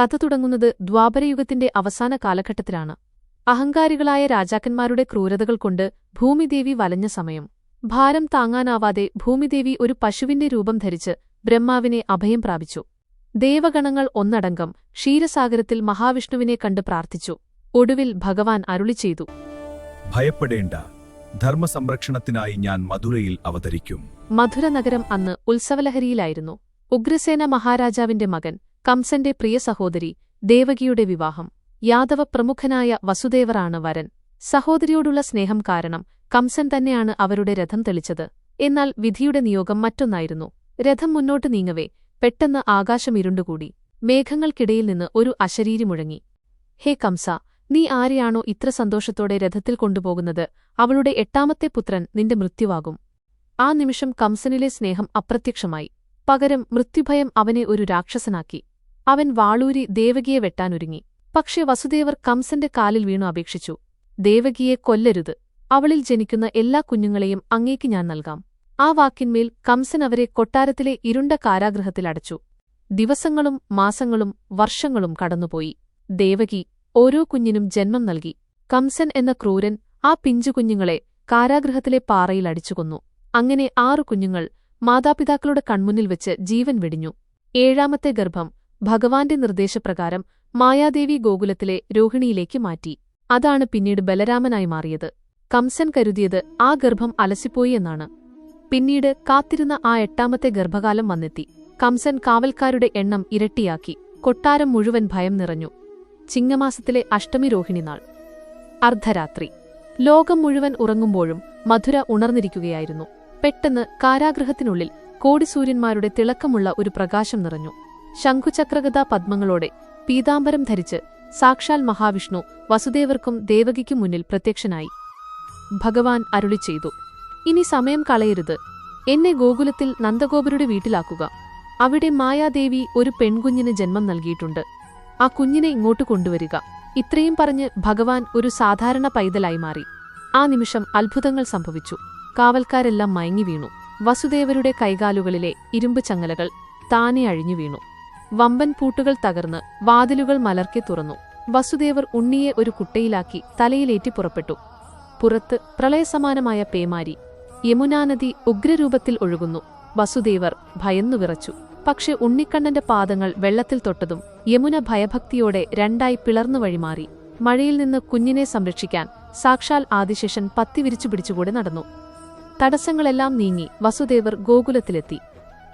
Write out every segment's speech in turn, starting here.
കഥ തുടങ്ങുന്നത് ദ്വാപരയുഗത്തിന്റെ അവസാന കാലഘട്ടത്തിലാണ്. അഹങ്കാരികളായ രാജാക്കന്മാരുടെ ക്രൂരതകൾ കൊണ്ട് ഭൂമിദേവി വലഞ്ഞ സമയം. ഭാരം താങ്ങാനാവാതെ ഭൂമിദേവി ഒരു പശുവിന്റെ രൂപം ധരിച്ച് ബ്രഹ്മാവിനെ അഭയം പ്രാപിച്ചു. ദേവഗണങ്ങൾ ഒന്നടങ്കം ക്ഷീരസാഗരത്തിൽ മഹാവിഷ്ണുവിനെ കണ്ട് പ്രാർത്ഥിച്ചു. ഒടുവിൽ ഭഗവാൻ അരുളി ചെയ്തു. ഭയപ്പെടേണ്ട. ധർമ്മസംരക്ഷണത്തിനായി ഞാൻ മധുരയിൽ അവതരിക്കും. മധുര നഗരം അന്ന് ഉത്സവലഹരിയിലായിരുന്നു. ഉഗ്രസേന മഹാരാജാവിന്റെ മകൻ കംസന്റെ പ്രിയ സഹോദരി ദേവകിയുടെ വിവാഹം. യാദവ പ്രമുഖനായ വസുദേവറാണ് വരൻ. സഹോദരിയോടുള്ള സ്നേഹം കാരണം കംസൻ തന്നെയാണ് അവരുടെ രഥം തെളിച്ചത്. എന്നാൽ വിധിയുടെ നിയോഗം മറ്റൊന്നായിരുന്നു. രഥം മുന്നോട്ട് നീങ്ങവേ പെട്ടെന്ന് ആകാശം ഇരുണ്ടുകൂടി മേഘങ്ങൾക്കിടയിൽ നിന്ന് ഒരു അശരീരി മുഴങ്ങി. ഹേ കംസ നീ ആരെയാണോ ഇത്ര സന്തോഷത്തോടെ രഥത്തിൽ കൊണ്ടുപോകുന്നത്? അവളുടെ എട്ടാമത്തെ പുത്രൻ നിന്റെ മൃത്യുവാകും. ആ നിമിഷം കംസനിലെ സ്നേഹം അപ്രത്യക്ഷമായി. പകരം മൃത്യുഭയം അവനെ ഒരു രാക്ഷസനാക്കി. അവൻ വാളൂരി ദേവകിയെ വെട്ടാനൊരുങ്ങി. പക്ഷേ വസുദേവർ കംസന്റെ കാലിൽ വീണു അപേക്ഷിച്ചു. ദേവകിയെ കൊല്ലരുത്. അവളിൽ ജനിക്കുന്ന എല്ലാ കുഞ്ഞുങ്ങളെയും അങ്ങേക്ക് ഞാൻ നൽകാം. ആ വാക്കിന്മേൽ കംസൻ അവരെ കൊട്ടാരത്തിലെ ഇരുണ്ട കാരാഗൃഹത്തിലടച്ചു ദിവസങ്ങളും മാസങ്ങളും വർഷങ്ങളും കടന്നുപോയി. ദേവകി ഓരോ കുഞ്ഞിനും ജന്മം നൽകി. കംസൻ എന്ന ക്രൂരൻ ആ പിഞ്ചുകുഞ്ഞുങ്ങളെ കാരാഗ്രഹത്തിലെ പാറയിൽ അടിച്ചുകൊന്നു. അങ്ങനെ ആറു കുഞ്ഞുങ്ങൾ മാതാപിതാക്കളുടെ കൺമുന്നിൽ വെച്ച് ജീവൻ വെടിഞ്ഞു. ഏഴാമത്തെ ഗർഭം ഭഗവാന്റെ നിർദ്ദേശപ്രകാരം മായാദേവി ഗോകുലത്തിലെ രോഹിണിയിലേക്ക് മാറ്റി. അതാണ് പിന്നീട് ബലരാമനായി മാറിയത്. കംസൻ കരുതിയത് ആ ഗർഭം അലസിപ്പോയി എന്നാണ്. പിന്നീട് കാത്തിരുന്ന ആ എട്ടാമത്തെ ഗർഭകാലം വന്നെത്തി. കംസൻ കാവൽക്കാരുടെ എണ്ണം ഇരട്ടിയാക്കി. കൊട്ടാരം മുഴുവൻ ഭയം നിറഞ്ഞു. ചിങ്ങമാസത്തിലെ അഷ്ടമി രോഹിണി നാൾ. അർദ്ധരാത്രി. ലോകം മുഴുവൻ ഉറങ്ങുമ്പോഴും മധുര ഉണർന്നിരിക്കുകയായിരുന്നു. പെട്ടെന്ന് കാരാഗ്രഹത്തിനുള്ളിൽ കോടിസൂര്യന്മാരുടെ തിളക്കമുള്ള ഒരു പ്രകാശം നിറഞ്ഞു. ശംഖുചക്രഗതാ പദ്മങ്ങളോടെ പീതാംബരം ധരിച്ച് സാക്ഷാൽ മഹാവിഷ്ണു വസുദേവർക്കും ദേവകിക്കും മുന്നിൽ പ്രത്യക്ഷനായി. ഭഗവാൻ അരുളി ചെയ്തു ഇനി സമയം കളയരുത്. എന്നെ ഗോകുലത്തിൽ നന്ദഗോപരുടെ വീട്ടിലാക്കുക. അവിടെ മായാദേവി ഒരു പെൺകുഞ്ഞിന് ജന്മം നൽകിയിട്ടുണ്ട്. ആ കുഞ്ഞിനെ ഇങ്ങോട്ട് കൊണ്ടുവരിക. ഇത്രയും പറഞ്ഞ് ഭഗവാൻ ഒരു സാധാരണ പൈതലായി മാറി. ആ നിമിഷം അത്ഭുതങ്ങൾ സംഭവിച്ചു. കാവൽക്കാരെല്ലാം മയങ്ങി വീണു. വസുദേവരുടെ കൈകാലുകളിലെ ഇരുമ്പ് ചങ്ങലകൾ താനെ അഴിഞ്ഞു വീണു. വമ്പൻ പൂട്ടുകൾ തകർന്ന് വാതിലുകൾ മലർക്കെ തുറന്നു. വസുദേവർ ഉണ്ണിയെ ഒരു കുട്ടയിലാക്കി തലയിലേറ്റി പുറപ്പെട്ടു. പുറത്ത് പ്രളയസമാനമായ പേമാരി യമുനാനദി ഉഗ്രരൂപത്തിൽ ഒഴുകുന്നു. വസുദേവർ ഭയന്നു വിറച്ചു. പക്ഷെ ഉണ്ണിക്കണ്ണന്റെ പാദങ്ങൾ വെള്ളത്തിൽ തൊട്ടതും യമുന ഭയഭക്തിയോടെ രണ്ടായി പിളർന്നു വഴിമാറി. മഴയിൽ നിന്ന് കുഞ്ഞിനെ സംരക്ഷിക്കാൻ സാക്ഷാൽ ആദിശേഷൻ പത്തി വിരിച്ചു പിടിച്ചുകൂടെ നടന്നു. തടസ്സങ്ങളെല്ലാം നീങ്ങി വസുദേവർ ഗോകുലത്തിലെത്തി.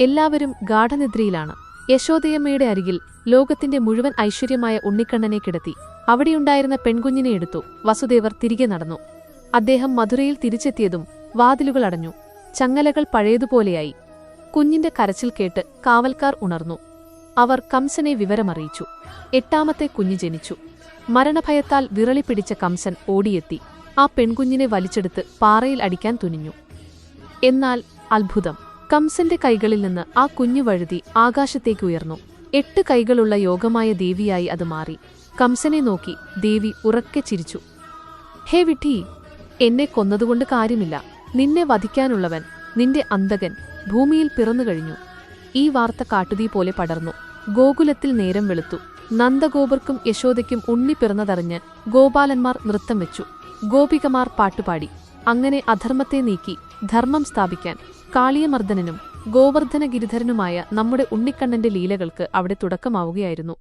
എല്ലാവരും ഗാഠനിദ്രയിലാണ്. യശോദയമ്മയുടെ അരികിൽ ലോകത്തിന്റെ മുഴുവൻ ഐശ്വര്യമായ ഉണ്ണിക്കണ്ണനെ കിടത്തി. അവിടെയുണ്ടായിരുന്ന പെൺകുഞ്ഞിനെ എടുത്തു. വസുദേവർ തിരികെ നടന്നു. അദ്ദേഹം മധുരയിൽ തിരിച്ചെത്തിയതും വാതിലുകൾ അടഞ്ഞു. ചങ്ങലകൾ പഴയതുപോലെയായി. കുഞ്ഞിന്റെ കരച്ചിൽ കേട്ട് കാവൽക്കാർ ഉണർന്നു. അവർ കംസനെ വിവരമറിയിച്ചു. എട്ടാമത്തെ കുഞ്ഞ് ജനിച്ചു. മരണഭയത്താൽ വിറളി പിടിച്ച കംസൻ ഓടിയെത്തി. ആ പെൺകുഞ്ഞിനെ വലിച്ചെടുത്ത് പാറയിൽ അടിക്കാൻ തുനിഞ്ഞു. എന്നാൽ അത്ഭുതം. കംസന്റെ കൈകളിൽ നിന്ന് ആ കുഞ്ഞു വഴുതി ആകാശത്തേക്ക് ഉയർന്നു. എട്ട് കൈകളുള്ള യോഗമായ ദേവിയായി അത് മാറി. കംസനെ നോക്കി ദേവി ഉറക്കെ ചിരിച്ചു. ഹേ വിട്ടി എന്നെ കൊന്നതുകൊണ്ട് കാര്യമില്ല. നിന്നെ വധിക്കാനുള്ളവൻ നിന്റെ അന്തകൻ ഭൂമിയിൽ പിറന്നു കഴിഞ്ഞു. ഈ വാർത്ത കാട്ടുതീ പോലെ പടർന്നു. ഗോകുലത്തിൽ നേരം വെളുത്തു. നന്ദഗോപർക്കും യശോദയ്ക്കും ഉണ്ണി പിറന്നതറിഞ്ഞ് ഗോപാലന്മാർ നൃത്തം വെച്ചു. ഗോപികമാർ പാട്ടുപാടി. അങ്ങനെ അധർമ്മത്തെ നീക്കി ധർമ്മം സ്ഥാപിക്കാൻ കാളിയമർദ്ദനനും ഗോവർദ്ധന ഗിരിധരനുമായ നമ്മുടെ ഉണ്ണിക്കണ്ണന്റെ ലീലകൾക്ക് അവിടെ തുടക്കമാവുകയായിരുന്നു